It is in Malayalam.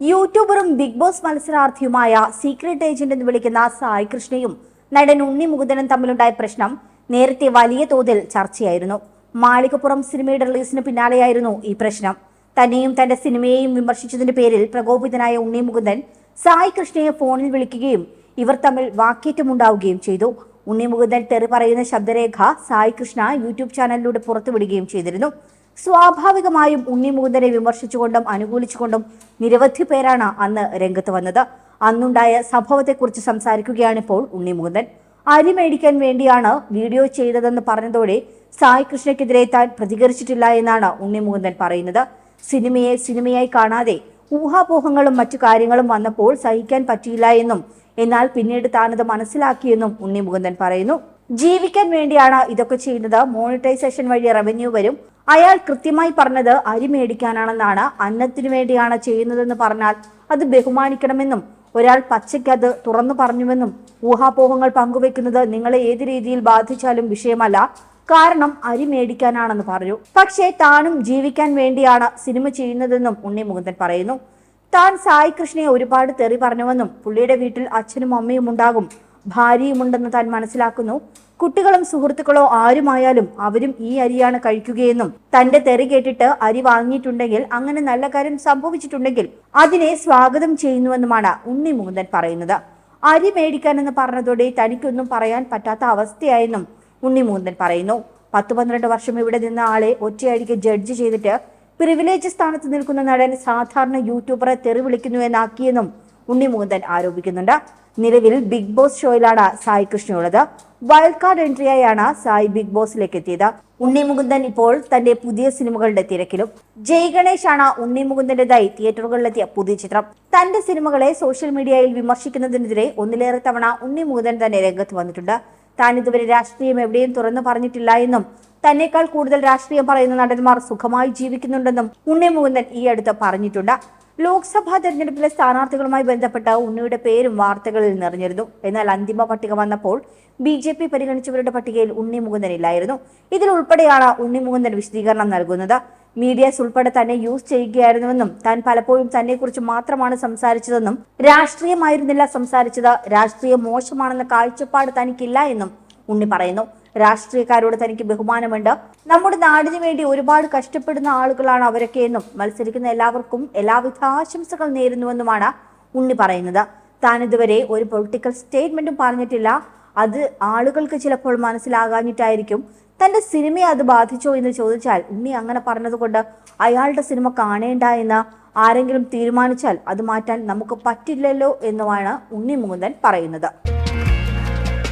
യൂട്യൂബറും ബിഗ് ബോസ് മത്സരാർത്ഥിയുമായ സീക്രട്ട് ഏജന്റ് എന്ന് വിളിക്കുന്ന സായി കൃഷ്ണയും നടൻ ഉണ്ണി മുകുന്ദനും തമ്മിലുണ്ടായ പ്രശ്നം നേരത്തെ വലിയ തോതിൽ ചർച്ചയായിരുന്നു. മാളികപ്പുറം സിനിമയുടെ റിലീസിന് പിന്നാലെയായിരുന്നു ഈ പ്രശ്നം. തന്നെയും തന്റെ സിനിമയെയും വിമർശിച്ചതിന്റെ പേരിൽ പ്രകോപിതനായ ഉണ്ണി മുകുന്ദൻ സായി കൃഷ്ണയെ ഫോണിൽ വിളിക്കുകയും ഇവർ തമ്മിൽ വാക്കേറ്റമുണ്ടാവുകയും ചെയ്തു. ഉണ്ണി മുകുന്ദൻ തെറി പറയുന്ന ശബ്ദരേഖ സായി കൃഷ്ണ യൂട്യൂബ് ചാനലിലൂടെ പുറത്തുവിടുകയും ചെയ്തിരുന്നു. സ്വാഭാവികമായും ഉണ്ണി മുകുന്ദനെ വിമർശിച്ചുകൊണ്ടും അനുകൂലിച്ചുകൊണ്ടും നിരവധി പേരാണ് അന്ന് രംഗത്ത് വന്നത്. അന്നുണ്ടായ സംഭവത്തെക്കുറിച്ച് സംസാരിക്കുകയാണിപ്പോൾ ഉണ്ണി മുകുന്ദൻ അരി മേടിക്കാൻ വേണ്ടിയാണ് വീഡിയോ ചെയ്തതെന്ന് പറഞ്ഞതോടെ സായി കൃഷ്ണയ്ക്കെതിരെ താൻ പ്രതികരിച്ചിട്ടില്ല എന്നാണ് ഉണ്ണി മുകുന്ദൻ പറയുന്നത്. സിനിമയെ സിനിമയായി കാണാതെ ഊഹാപോഹങ്ങളും മറ്റു കാര്യങ്ങളും വന്നപ്പോൾ സഹിക്കാൻ പറ്റിയില്ല എന്നും എന്നാൽ പിന്നീട് താനത് മനസ്സിലാക്കിയെന്നും ഉണ്ണി മുകുന്ദൻ പറയുന്നു. ജീവിക്കാൻ വേണ്ടിയാണ് ഇതൊക്കെ ചെയ്യുന്നത്. മോണിറ്റൈസേഷൻ വഴി റവന്യൂ വരും. അയാൾ കൃത്യമായി പറഞ്ഞത് അരി മേടിക്കാനാണെന്നാണ്. അന്നത്തിനു വേണ്ടിയാണ് ചെയ്യുന്നതെന്ന് പറഞ്ഞാൽ അത് ബഹുമാനിക്കണമെന്നും ഒരാൾ പച്ചയ്ക്ക് അത് തുറന്നു പറഞ്ഞുവെന്നും ഊഹാപോഹങ്ങൾ പങ്കുവെക്കുന്നത് നിങ്ങളെ ഏത് രീതിയിൽ ബാധിച്ചാലും വിഷയമല്ല. കാരണം അരി മേടിക്കാനാണെന്ന് പറഞ്ഞു. പക്ഷേ താനും ജീവിക്കാൻ വേണ്ടിയാണ് സിനിമ ചെയ്യുന്നതെന്നും ഉണ്ണി മുകുന്ദൻ പറയുന്നു. താൻ സായി കൃഷ്ണയെ ഒരുപാട് തെറി പറഞ്ഞുവെന്നും പുള്ളിയുടെ വീട്ടിൽ അച്ഛനും അമ്മയും ഉണ്ടാകും. ഭാര്യയുമുണ്ടെന്ന് താൻ മനസ്സിലാക്കുന്നു. കുട്ടികളും സുഹൃത്തുക്കളോ ആരുമായാലും അവരും ഈ അരിയാണ് കഴിക്കുകയെന്നും തന്റെ തെറി കേട്ടിട്ട് അരി വാങ്ങിയിട്ടുണ്ടെങ്കിൽ അങ്ങനെ നല്ല കാര്യം സംഭവിച്ചിട്ടുണ്ടെങ്കിൽ അതിനെ സ്വാഗതം ചെയ്യുന്നുവെന്നുമാണ് ഉണ്ണി മുകുന്ദൻ പറയുന്നത്. അരി മേടിക്കാനെന്ന് പറഞ്ഞതോടെ തനിക്കൊന്നും പറയാൻ പറ്റാത്ത അവസ്ഥയായെന്നും ഉണ്ണി മുകുന്ദൻ പറയുന്നു. പത്ത് പന്ത്രണ്ട് വർഷം ഇവിടെ നിന്ന ആളെ ഒറ്റയടിക്ക് ജഡ്ജ് ചെയ്തിട്ട് പ്രിവിലേജ് സ്ഥാനത്ത് നിൽക്കുന്ന നടൻ സാധാരണ യൂട്യൂബറെ തെറി വിളിക്കുന്നു എന്നാക്കിയെന്നും ഉണ്ണി മുകുന്ദൻ ആരോപിക്കുന്നുണ്ട്. നിലവിൽ ബിഗ് ബോസ് ഷോയിലാണ് സായി കൃഷ്ണയുള്ളത്. വൈൽഡ് കാർഡ് എൻട്രിയായാണ് സായി ബിഗ് ബോസിലേക്ക് എത്തിയത്. ഉണ്ണി മുകുന്ദൻ ഇപ്പോൾ തന്റെ പുതിയ സിനിമകളുടെ തിരക്കിലും. ജയ് ഗണേഷ് ആണ് ഉണ്ണി മുകുന്ദന്റേതായി തിയേറ്ററുകളിലെത്തിയ പുതിയ ചിത്രം. തന്റെ സിനിമകളെ സോഷ്യൽ മീഡിയയിൽ വിമർശിക്കുന്നതിനെതിരെ ഒന്നിലേറെ തവണ ഉണ്ണി മുകുന്ദൻ തന്നെ രംഗത്ത് വന്നിട്ടുണ്ട്. താൻ ഇതുവരെ രാഷ്ട്രീയം എവിടെയും തുറന്നു പറഞ്ഞിട്ടില്ല എന്നും തന്നെക്കാൾ കൂടുതൽ രാഷ്ട്രീയം പറയുന്ന നടന്മാർ സുഖമായി ജീവിക്കുന്നുണ്ടെന്നും ഉണ്ണി മുകുന്ദൻ ഈ അടുത്ത് പറഞ്ഞിട്ടുണ്ട്. ലോക്സഭാ തെരഞ്ഞെടുപ്പിലെ സ്ഥാനാർത്ഥികളുമായി ബന്ധപ്പെട്ട ഉണ്ണിയുടെ പേരും വാർത്തകളിൽ നിറഞ്ഞിരുന്നു. എന്നാൽ അന്തിമ പട്ടിക വന്നപ്പോൾ ബി ജെ പി പരിഗണിച്ചവരുടെ പട്ടികയിൽ ഉണ്ണി മുകുന്ദൻ ഇല്ലായിരുന്നു ഇതിൽ ഉൾപ്പെടെയാണ് ഉണ്ണി മുകുന്ദൻ വിശദീകരണം നൽകുന്നത്. മീഡിയസ് ഉൾപ്പെടെ തന്നെ യൂസ് ചെയ്യുകയായിരുന്നുവെന്നും താൻ പലപ്പോഴും തന്നെക്കുറിച്ച് മാത്രമാണ് സംസാരിച്ചതെന്നും രാഷ്ട്രീയമായിരുന്നില്ല സംസാരിച്ചത് രാഷ്ട്രീയം മോശമാണെന്ന കാഴ്ചപ്പാട് തനിക്കില്ല എന്നും ഉണ്ണി പറയുന്നു. രാഷ്ട്രീയക്കാരോട് തനിക്ക് ബഹുമാനമുണ്ട്. നമ്മുടെ നാടിനു വേണ്ടി ഒരുപാട് കഷ്ടപ്പെടുന്ന ആളുകളാണ് അവരൊക്കെ എന്നും മത്സരിക്കുന്ന എല്ലാവർക്കും എല്ലാവിധ ആശംസകൾ നേരുന്നുവെന്നുമാണ് ഉണ്ണി പറയുന്നത്. താൻ ഇതുവരെ ഒരു പൊളിറ്റിക്കൽ സ്റ്റേറ്റ്മെന്റും പറഞ്ഞിട്ടില്ല. അത് ആളുകൾക്ക് ചിലപ്പോൾ മനസ്സിലാകാഞ്ഞിട്ടായിരിക്കും. തന്റെ സിനിമയെ അത് ബാധിച്ചോ എന്ന് ചോദിച്ചാൽ ഉണ്ണി അങ്ങനെ പറഞ്ഞതുകൊണ്ട് അയാളുടെ സിനിമ കാണേണ്ട എന്ന് ആരെങ്കിലും തീരുമാനിച്ചാൽ അത് മാറ്റാൻ നമുക്ക് പറ്റില്ലല്ലോ എന്നുമാണ് ഉണ്ണി മുകുന്ദൻ പറയുന്നത്.